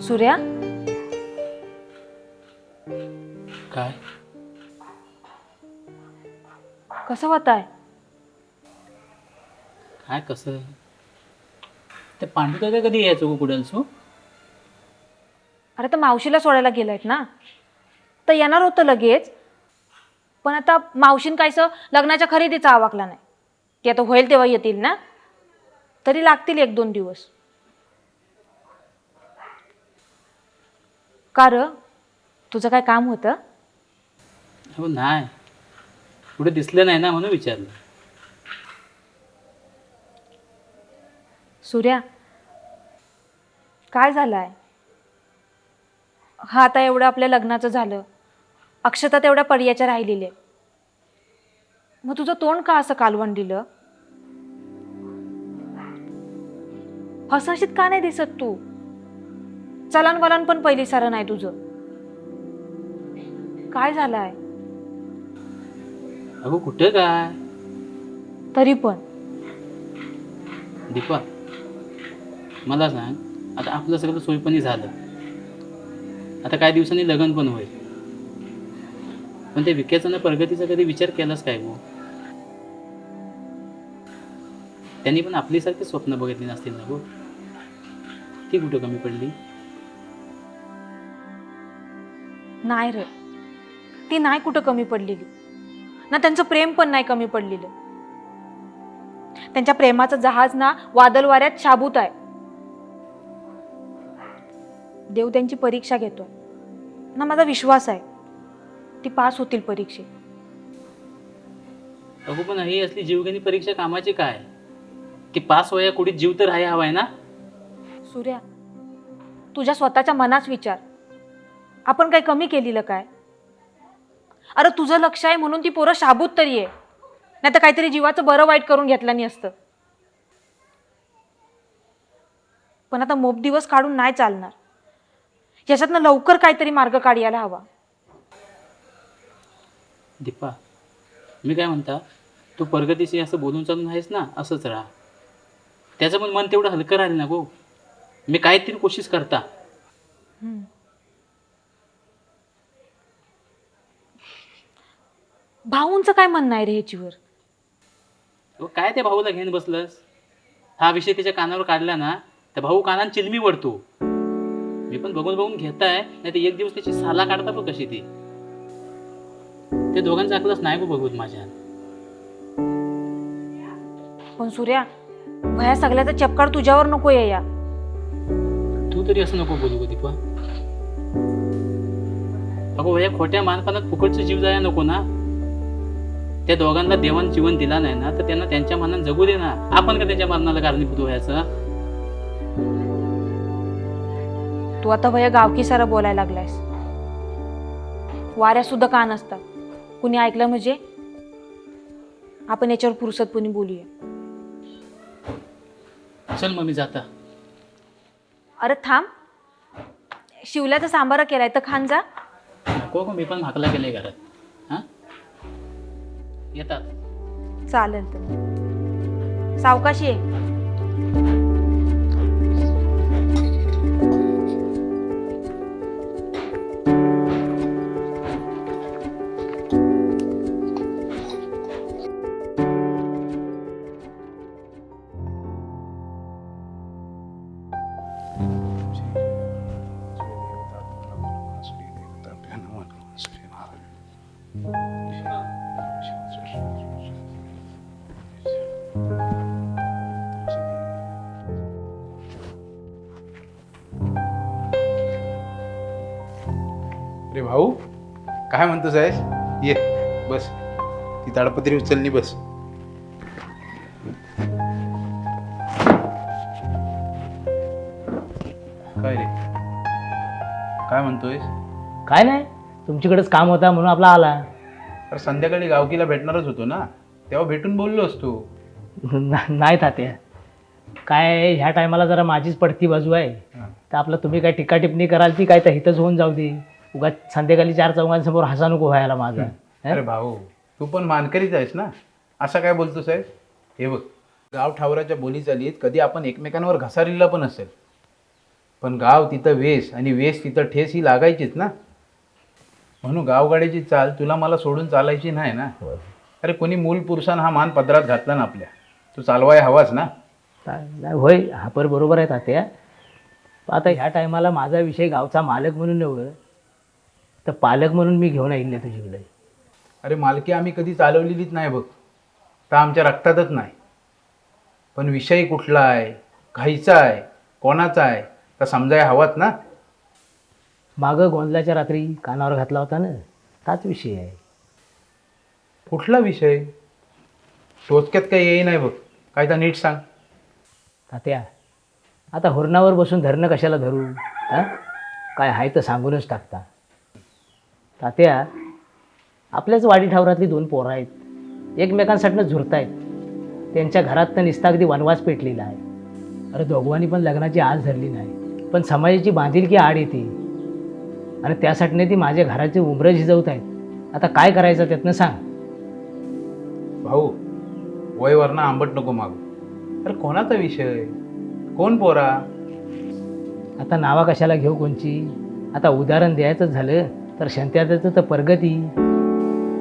सूर्या? काय? कसं होत आहे काय कसं? ते पांडू काय कधी यायचो कुठं सो अरे तर मावशीला सोडायला गेलायत ना? तर येणार होतं लगेच पण आता मावशीन काहीसं लग्नाच्या खरेदीचा आवाकला नाही. की आता होईल तेव्हा येतील ना? तरी लागतील एक दोन दिवस. का र? तुझं काय काम होतं? हो नाही. कुठे दिसलं नाही ना म्हणून विचारलं. सूर्या काय झालं आहे हा आता एवढं आपल्या लग्नाचं झालं. अक्षता तेवढ्या पर्याच्या राहिलेल्या मग तुझं तोंड का असं कालवण दिलं? हसहशीत का नाही दिसत तू? चलन वलन पण पहिली सारं नाही तुझं. काय झालंय? अगो कुठं काय? तरी पण. दीपा मला सांग आता आपलं सगळं सोयपणी झालं. आता काही दिवसांनी लग्न पण होईल. पण ते विक्याचा ना प्रगतीचा कधी विचार केलाच काय गो? त्यांनी पण आपलीसारखी स्वप्न बघितली नसतील ना गो? ती कुठं कमी पडली? नाही रे. ती नाही कुठं कमी पडलेली. ना त्यांचं प्रेम पण नाही कमी पडलेलं. त्यांच्या प्रेमाचं जहाज ना वादळ वाऱ्यात शाबूत आहे. देव त्यांची परीक्षा घेतो. ना माझा विश्वास आहे. ती पास होतील परीक्षेत. अगो पण ही असली जीवघेणी परीक्षा कामाची काय? की पास व्हाया कुठे जीव तर राहायला हवाय ना? सूर्या तुझ्या स्वतःच्या मनाच विचार. आपण काही कमी केलेलं काय? अरे तुझं लक्ष आहे म्हणून ती पोरं शाबूत तरी आहे. नाही तर काहीतरी जीवाचं बरं वाईट करून घेतलं नाही असतं. पण आता मोप दिवस काढून नाही चालणार. याच्यातनं लवकर काहीतरी मार्ग काढायला हवा. दीपा मी काय म्हणता तू प्रगतीशी असं बोलून चालून आहेस ना असंच राहा. त्याचं पण मन तेवढं हलकं राहील ना गो. मी काहीतरी कोशिश करता. भाऊंचं काय म्हणणं आहे रे ह्याच्यावर? अहो, काय त्या भाऊला घेऊन बसलंस? हा विषय त्याच्या कानावर काढला ना तर भाऊ कानान चिलमी वडतो मी पण बघून बघून घेताय नाही तर एक दिवस त्याची साला काढता बघ कशी ती. ते दोघांचं ऐकलंच नाही गो बघूत माझ्या. पण सूर्या भया सगळ्याचा चपकाळ तुझ्यावर नको ये या. तू तरी असं नको बोलू गो दीपा. अगो भैया खोट्या मानपानात फुकटचं जीव जाया नको ना. त्या दोघांना देवान जीवन दिला नाही ना तर त्यांना त्यांच्या मनात जगू दे ना. आपण का त्यांच्या मरणाला कारणीभूत व्हायचं? तू आता भया गावकी सारं बोलायला लागलायस. वाऱ्या सुद्धा कान असतात कुणी ऐकलं म्हणजे? आपण याच्यावर फुरसतपणे बोलूया. चल मग मी जाता. अरे थांब. शिवल्याचा सांबारा केलाय तर खान जा. नको गो, मी पण भाकला गेले घरात. हां? येतात. चालेल तर. सावकाशी आहे काय म्हणतो साहेब ये बस. ती ताडपत्री उचलली बस. काय रे? काय म्हणतोय काय नाही तुमच्याकडेच काम होता म्हणून आपला आला. अरे संध्याकाळी गावकीला भेटणारच होतो ना? तेव्हा भेटून बोललो असतो. ना- नाही तात्या. काय ह्या टायमाला जरा माझीच पडती बाजू आहे. तर आपलं तुम्ही काय टिक्का टिप्पणी कराल ती काय तर हितच होऊन जाऊ दे. उगा संध्याकाळी चार चौघांसमोर हसा नको व्हायला माझा. अरे भाऊ तू पण मानकरीच आहेस ना? असं काय बोलतो साहेब हे बघ गाव ठावराच्या बोली चालीत कधी आपण एकमेकांवर घसारिल्ला पण असेल. पण गाव तिथं वेस आणि वेस तिथं ठेस ही लागायचीच ना? म्हणून गावगाड्याची चाल तुला मला सोडून चालायची नाही ना? अरे कोणी मूल पुरुषानं हा मान पदरात घातला ना आपल्या? तू चालवाय हवाच ना? नाही होय हा पर बरोबर आहे तात्या. आता ह्या टायमाला माझा विषय गावचा मालक म्हणून नव्हे तर पालक म्हणून मी घेऊन येईल तुझ्याकडे अरे मालकी आम्ही कधी चालवलेलीच नाही बघ. तर आमच्या रक्तातच नाही. पण विषय कुठला आहे? घाईचा आहे? कोणाचा आहे? तर समजाय हवाच ना. मागं गोंधळाच्या रात्री कानावर घातला होता ना. हाच विषय आहे. कुठला विषय? टोचक्यात काही येई नाही बघ. काय तर नीट सांग. तात्या आता हुरणावर बसून धरणं कशाला धरू? हां? काय आहे तर सांगूनच टाकता. तात्या आपल्याच वाडी ठावरातली दोन पोरं आहेत. एकमेकांसाठीनं झुरतायत. त्यांच्या घरात तर निस्ता अगदी वनवास पेटलेला आहे. अरे दोघांनी पण लग्नाची आज धरली नाही. पण समाजाची बांधिलकी आड येते. आणि त्यासाठी ती माझ्या घराचे उमरं झिजवत आहेत आता काय करायचं त्यातनं सांग. भाऊ वयवरनं आंबट नको मागू. अरे कोणाचा विषय? कोण पोरा? आता नावा कशाला घेऊ कोणची? आता उदाहरण द्यायचं झालं. तर शंत्याचं तर प्रगती.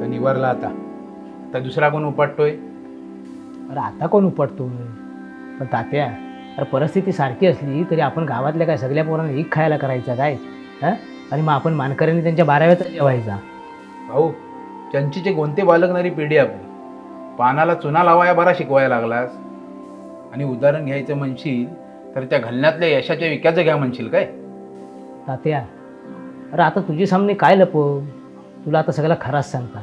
तर निवारला आता. आता दुसरा कोण उपटतोय? अरे आता कोण उपटतो पण तात्या अरे परिस्थिती सारखी असली तरी आपण गावातल्या काय सगळ्या पोरांना एक खायला करायचा काय? हां? आणि मग आपण मानकऱ्यांनी त्यांच्या बाराव्याचा जेवायचा. भाऊ चंचीचे कोणते बालकणारी पिढी आपली? पानाला चुना लावाया बरा शिकवायला लागलास. आणि उदाहरण घ्यायचं म्हणशील तर त्या घालण्यातल्या यशाच्या विक्याचं घ्या म्हणशील काय? तात्या अरे आता तुझे सामने काय लपव? तुला आता सगळा खराच सांगता.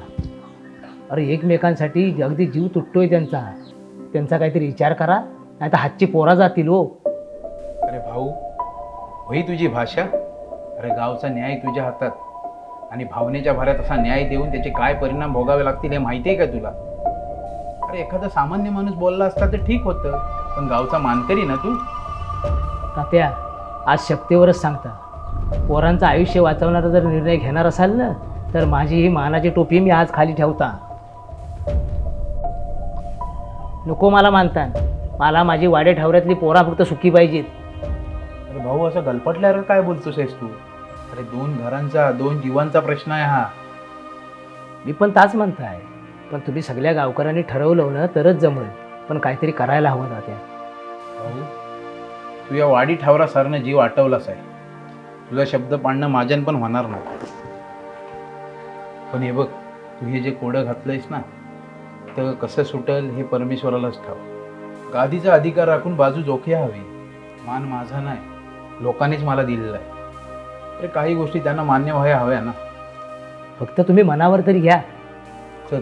अरे एकमेकांसाठी अगदी जीव तुटतोय त्यांचा. त्यांचा काहीतरी विचार करा नाही तर हातची पोरा जातील हो. अरे भाऊ होई तुझी भाषा? अरे गावचा न्याय तुझ्या हातात. आणि भावनेच्या भरात असा न्याय देऊन त्याचे काय परिणाम भोगावे लागतील हे माहिती आहे का तुला? अरे एखादा सामान्य माणूस बोलला असता तर ठीक होतं पण गावचा मानकरी ना तू? तात्या आज शक्तीवरच सांगता. पोरांचं आयुष्य वाचवणारा जर निर्णय घेणार असाल ना तर माझी ही मानाची टोपी मी आज खाली ठेवता. नको मला मानता मला माझी वाडे ठावऱ्यातली पोरा फक्त सुखी पाहिजेत. अरे भाऊ असं गलपटल्यावर काय बोलतोस आहेस तू? अरे दोन घरांचा दोन जीवांचा प्रश्न आहे हा. मी पण ताच म्हणताय. पण तुम्ही सगळ्या गावकऱ्यांनी ठरवलं ना तरच जमल. पण काहीतरी करायला हवं तात्या भाऊ तू या वाडी ठावरा सरनं जीव आटवलाच आहे. तुझा शब्द पाडणं माझ्यान पण होणार नाही. पण हे बघ तू हे जे कोडं घातलंयस ना तर कसं सुटल हे परमेश्वरालाच ठाव. गादीचा अधिकार राखून बाजू जोखी हवी. मान माझा नाही. लोकांनीच मला दिलेला आहे. अरे काही गोष्टी त्यांना मान्य व्हायला हव्या ना. फक्त तुम्ही मनावर तरी घ्या. चल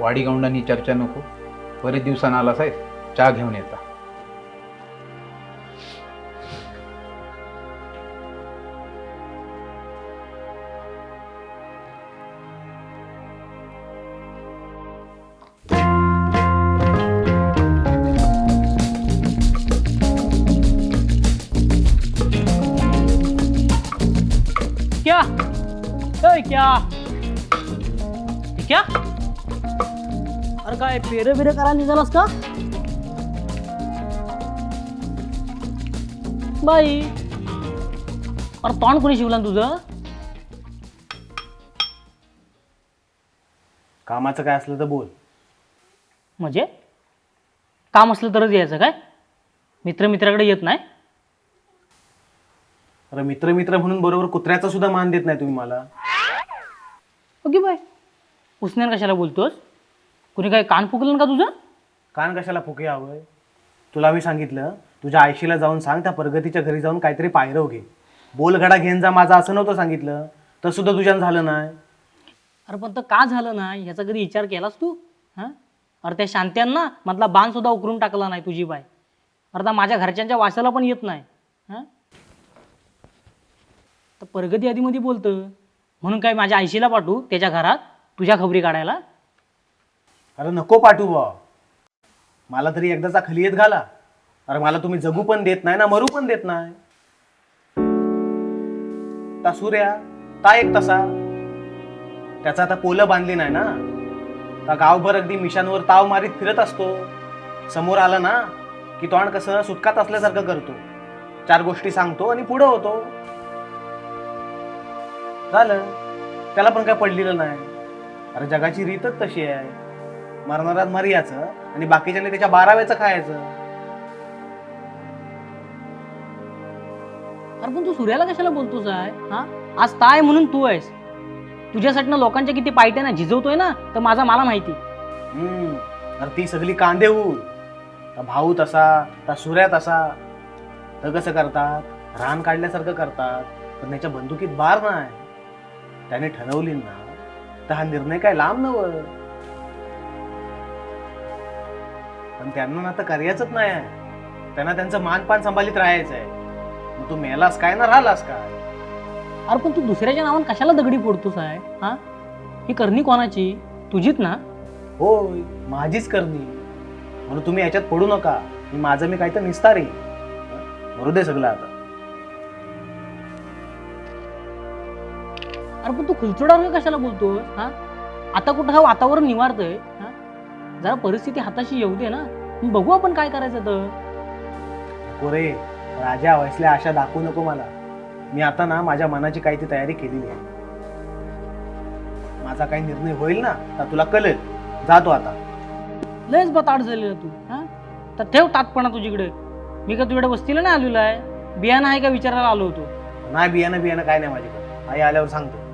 वाडी गौंडांनी चर्चा नको. बरेच दिवसांना आलास आहे चहा घेऊन येता. क्या? अरे काय पेरं बिरं करायला निघालास का? बाई. अरे तोंड कोणी शिवला तुझं? कामाचं काय असलं तर बोल. म्हणजे? काम असलं तरच यायचं काय? मित्र मित्राकडे येत नाही? अरे मित्र मित्र म्हणून बरोबर कुत्र्याचा सुद्धा मान देत नाही तुम्ही मला. Okay bye. उसण्यान कशाला बोलतोस? कुणी काय कान फुकलं का तुझं? कान कशाला फुके हवंय तुला मी सांगितलं तुझ्या आयशीला जाऊन सांग त्या प्रगतीच्या घरी जाऊन काहीतरी पायरव घे बोलगडा घेऊन जा माझा असं नव्हतं सांगितलं. तर सुद्धा तुझ्यानं झालं नाही. अरे पण तर का झालं ना ह्याचा कधी विचार केलास तू? हां? अरे त्या शांत्यांना मधला बाण सुद्धा उकरून टाकला नाही तुझी बाय. अरे आता माझ्या घरच्यांच्या वासाला पण येत नाही. हां? तर प्रगती आधीमध्ये बोलतं म्हणून काय माझ्या आयशीला पाठवू त्याच्या घरात? तुझ्या खबरी काढायला? अरे नको पाठवू बा मला तरी एकदाचा खलियत घाला. अरे मला तुम्ही जगू पण देत नाही ना मरू पण देत नाही. ता सूर्या ता एक तसा. त्याचा आता पोलं बांधली नाही ना. ता गावभर अगदी मिशांवर ताव मारीत फिरत असतो. समोर आला ना की तोंड कसं सुटकात असल्यासारखं करतो. चार गोष्टी सांगतो आणि पुढं होतो. झालं. त्याला पण काय पडलेलं नाही. अरे जगाची रीतच तशी आहे. मरणारात मरियाचं आणि बाकीच्याने त्याच्या बाराव्याचं खायचं. अरे पण तू सूर्याला कशाला बोलतोस आहे? हा? आज ताय म्हणून तू आहेस. तुझ्यासाठी लोकांच्या किती पायट्या ना झिजवतोय ना तर माझा मला माहिती. हम्म. अरे ती सगळी कांदे होऊन त्या भाऊ तसा त्या सूर्या तसा. तर कसं करतात? रान काढल्यासारखं करतात. पण त्याच्या बंदुकीत बार नाही. त्याने ठरवली ना तर हा निर्णय काय लांब नव पण त्यांना ना तर कार्याचंच नाही आहे. त्यांना त्यांचं मानपान सांभाळीत राहायचं आहे. मग तू मेलास काय ना राहिलास काय अरे पण तू दुसऱ्याच्या नावानं कशाला दगडी फोडतोस आहे? हा? ही करणी कोणाची? तुझीच ना? होय माझीच करणी. म्हणून तुम्ही याच्यात पडू नका. मी माझं मी काय तर निस्तारी बरोबर दे सगळं आता. अरे पण तू खुलचोडावर कशाला बोलतोस हा? आता कुठं हा वातावरण निवारतंय? हा? जरा परिस्थिती हाताशी येऊ दे ना. मग बघू आपण काय करायचं तर. नको रे. राजा व्हायसल्या आशा दाखवू नको मला. मी आता ना माझ्या मनाची काही ती तयारी केलेली आहे. माझा काही निर्णय होईल ना तर तुला कळेल. जातो आता. लयच बताड झालेला तू हा? तर ठेव ताटपणा तुझीकडे मी का तुझ्याकडे वस्तीला नाही आलेलो आहे? बियाणं आहे का विचारायला आलो होतो? नाही बियाणं बियाणं काय नाही माझ्याकडे. आई आल्यावर सांगतो.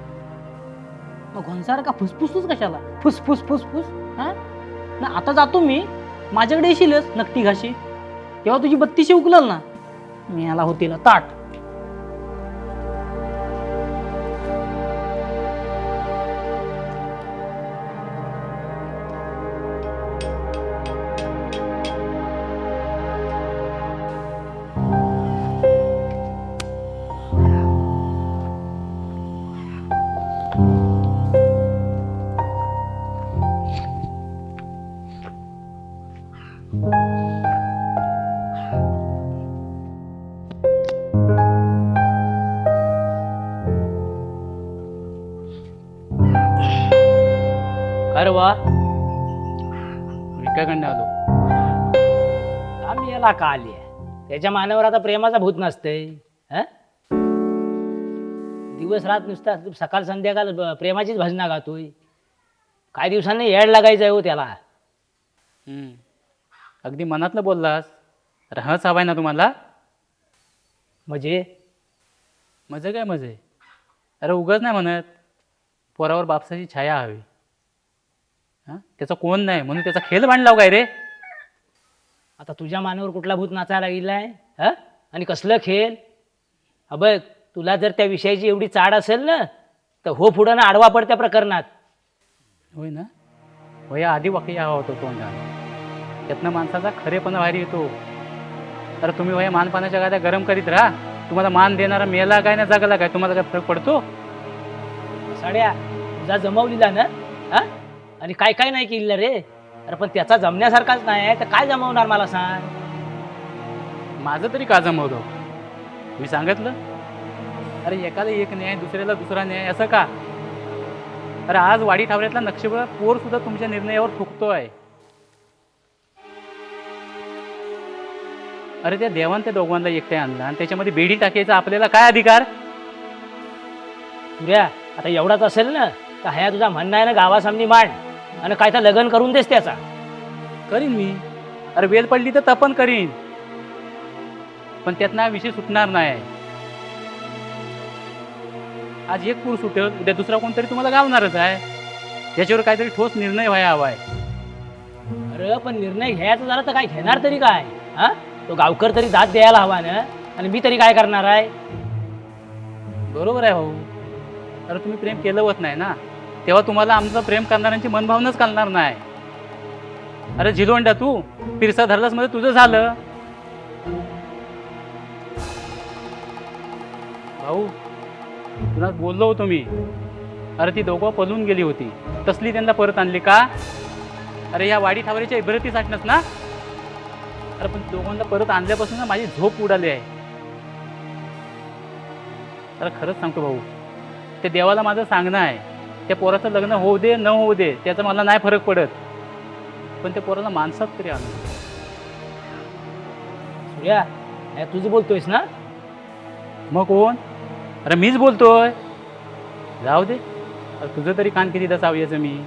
मग घनसार का फुसफुसूच कशाला? फुसफुस फुसफुस हा? ना आता जातो मी. माझ्याकडे येशीलच नक्ती घाशी. तेव्हा तुझी बत्तीशी उकलल ना. मी आला होतीला ताट. अरे याला का आली आहे? त्याच्या मानावर आता प्रेमाचा भूत नसते. दिवस रात नुसता सकाळ संध्याकाळ ब- प्रेमाचीच भजना गातोय. काही दिवसांनी येड लागायचं आहे हो त्याला. हम्म. अगदी मनातलं बोललास अरे हच हवाय ना तुम्हाला. म्हणजे मजे काय मजे? अरे उगाच नाही म्हणत. पोरावर बापसाची छाया हवी. हां? त्याचा कोण नाही म्हणून त्याचा खेळ मांडलाव काय रे? आता तुझ्या मानावर कुठला भूत नाचायला गेलाय ह? आणि कसलं खेळ हा बघ तुला जर त्या विषयाची एवढी चाड असेल ना तर हो पुढं ना आडवा पड त्या प्रकरणात. होय ना? वया आधी वाक्य हवा होतो तोंडा त्यातनं माणसाचा खरेपणा बाहेर येतो. अरे तुम्ही वया मानपानाच्या गाद्या गरम करीत राहा. तुम्हाला मान देणारा मेला काय ना जगला काय तुम्हाला काय फरक पडतो? साड्या तुझा जमवलेला ना हा? आणि काय काय नाही केलेलं रे? अरे पण त्याचा जमण्यासारखाच नाही तर काय जमवणार मला सांग? माझं तरी का जमवतो? मी सांगितलं? अरे एकाला एक न्याय दुसऱ्याला दुसरा न्याय असं का? अरे आज वाडी ठावऱ्यातला नक्षीबळ पोर सुद्धा तुमच्या निर्णयावर थुकतोय अरे त्या देवान त्या दोघांना एकट्या आणला आणि त्याच्यामध्ये बेडी टाकायचा आपल्याला काय अधिकार? सूर्या आता एवढाच असेल ना तर ह्या तुझा म्हणणं आहे ना गावासामनी मांड. आणि काय तर लग्न करून देस त्याचा. करीन मी. अरे वेळ पडली तर तपन करीन. पण त्यातनं विषय सुटणार नाही. आज एक पूर सुटेल उद्या दुसरा कोणतरी तुम्हाला गावणारच आहे. याच्यावर काहीतरी ठोस निर्णय व्हायला हवाय अरे पण निर्णय घ्यायचा झाला तर काय घेणार तरी काय? हा? तो गावकर तरी दाद द्यायला हवा ना? आणि मी तरी काय करणार आहे? बरोबर आहे भाऊ. अरे तुम्ही प्रेम केलं होत नाही ना? तेव्हा तुम्हाला आमचं प्रेम करणाऱ्यांची मनभावनाच कळणार नाही. अरे झिलोंडा तू पिरसा धरलासमध्ये तुझं झालं. भाऊ तुला बोललो होतो मी. अरे ती दोघं पलून गेली होती. तसली त्यांना परत आणली का? अरे या वाडी ठावरीच्या इब्रतीसाठीच ना? अरे पण दोघांना परत आणल्यापासून ना माझी झोप उडाली आहे. अरे खरंच सांगतो भाऊ ते देवाला माझं सांगणं आहे. त्या पोराचं लग्न होऊ दे न होऊ दे त्याचा मला नाही फरक पडत. पण त्या पोराला माणसात तरी आलं. सूर्या अरे तुझं बोलतोयस ना? मग कोण? अरे मीच बोलतोय. जाऊ दे. अरे तुझं तरी कान कितीदा चावयाचं मी.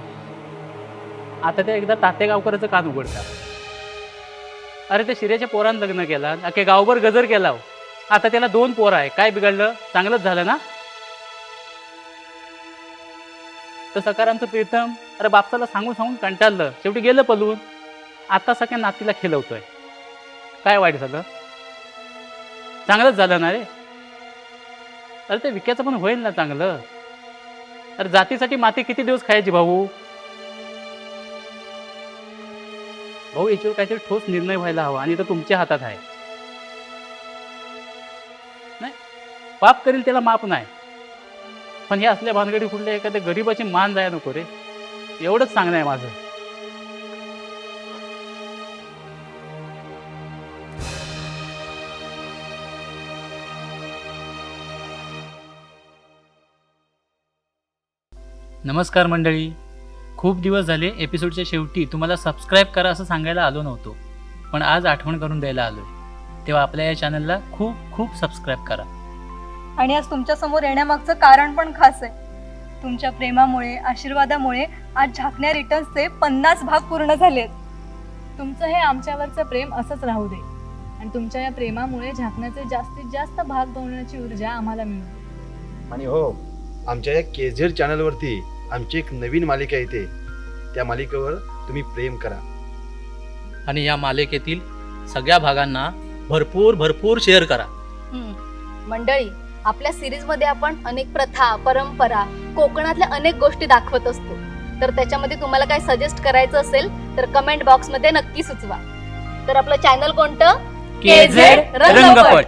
आता ते एकदा तात्या गावकराचं कान उघडतात. अरे त्या शिर्याच्या पोरानं लग्न केला. अख्खे गावभर गजर केला. हो. आता त्याला दोन पोरं आहे काय बिघडलं? चांगलंच झालं ना? तर सकारांचं प्रीतम अरे बापसाला सांगून सांगून कंटाळलं. शेवटी गेलं पलून. आता सगळ्या नातीला खेळवतोय काय वाईट झालं? चांगलंच झालं ना रे. अरे ते विक्याचं पण होईल ना चांगलं. अरे जातीसाठी माती किती दिवस खायची भाऊ? भाऊ याच्यावर काहीतरी ठोस निर्णय व्हायला हवा आणि तो तुमच्या हातात आहे. नाही पाप करील त्याला माप नाही. पण हे असल्या भानगडी कुठल्या एखाद्या गरीबाची मान जाय नको रे. एवढंच सांगणं आहे माझं. नमस्कार मंडळी. खूप दिवस झाले एपिसोडच्या शेवटी तुम्हाला सबस्क्राईब करा असं सांगायला आलो नव्हतो. पण आज आठवण करून द्यायला आलो तेव्हा आपल्या या चॅनलला खूप खूप सबस्क्राईब करा. आणि आज तुमच्यासमोर येण्यामागचं कारण पण खास आहे. तुमच्या प्रेमामुळे आशीर्वादामुळे आज झाकण्या रिटर्न्सचे पन्नास भाग पूर्ण झालेत तुमचं हे आमच्यावरचं प्रेम असंच राहू दे. आणि तुमच्या या प्रेमामुळे झाकण्याचे जास्तीत जास्त भाग बनवण्याची ऊर्जा आम्हाला मिळते आणि हो आमच्या या केझेड चॅनलवरती आमची एक नवीन मालिका येते. त्या मालिकेवर तुम्ही प्रेम करा. आणि या मालिकेतील सगळ्या भागांना भरपूर भरपूर शेअर करा. मंडळी आपल्या सिरीजमध्ये आपण अनेक प्रथा परंपरा कोकणातल्या अनेक गोष्टी दाखवत असतो. तर त्याच्यामध्ये तुम्हाला काय सजेस्ट करायचं असेल तर कमेंट बॉक्समध्ये नक्की सुचवा. तर आपलं चॅनल कोणतं? KZ रंगपट.